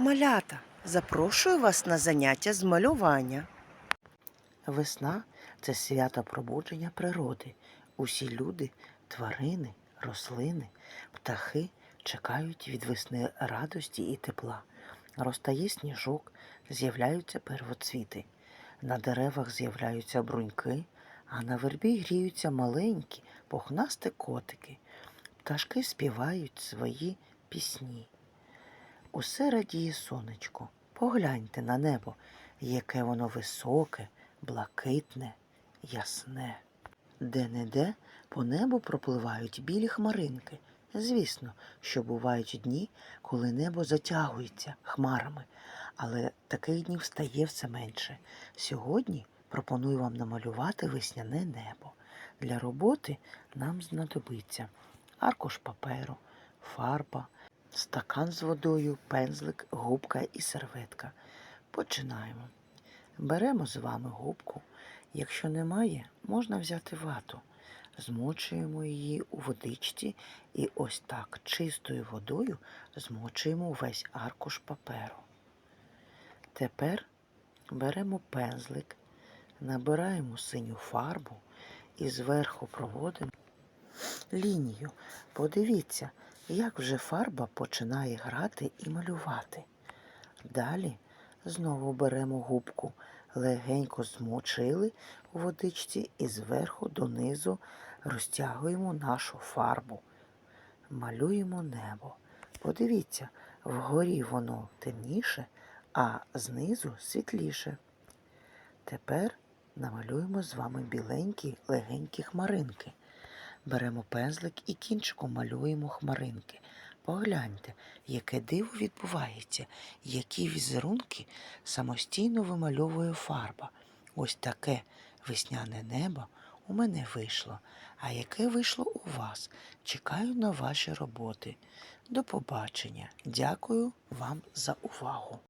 Малята, запрошую вас на заняття з малювання. Весна це свято пробудження природи. Усі люди, тварини, рослини, птахи чекають від весни радості і тепла. Розтає сніжок, з'являються первоцвіти. На деревах з'являються бруньки, а на вербі гріються маленькі, пухнасті котики. Пташки співають свої пісні. Усе радіє сонечко. Погляньте на небо, яке воно високе, блакитне, ясне. Де-не-де по небу пропливають білі хмаринки. Звісно, що бувають дні, коли небо затягується хмарами, але таких днів стає все менше. Сьогодні пропоную вам намалювати весняне небо. Для роботи нам знадобиться аркуш паперу, фарба, стакан з водою, пензлик, губка і серветка. Починаємо. Беремо з вами губку. Якщо немає, можна взяти вату. Змочуємо її у водичці і ось так чистою водою змочуємо весь аркуш паперу. Тепер беремо пензлик, набираємо синю фарбу і зверху проводимо лінію. Подивіться, як вже фарба починає грати і малювати. Далі знову беремо губку, легенько змочили у водичці і зверху донизу розтягуємо нашу фарбу. Малюємо небо. Подивіться, вгорі воно темніше, а знизу світліше. Тепер намалюємо з вами біленькі легенькі хмаринки. Беремо пензлик і кінчиком малюємо хмаринки. Погляньте, яке диво відбувається, які візерунки самостійно вимальовує фарба. Ось таке весняне небо у мене вийшло. А яке вийшло у вас? Чекаю на ваші роботи. До побачення. Дякую вам за увагу.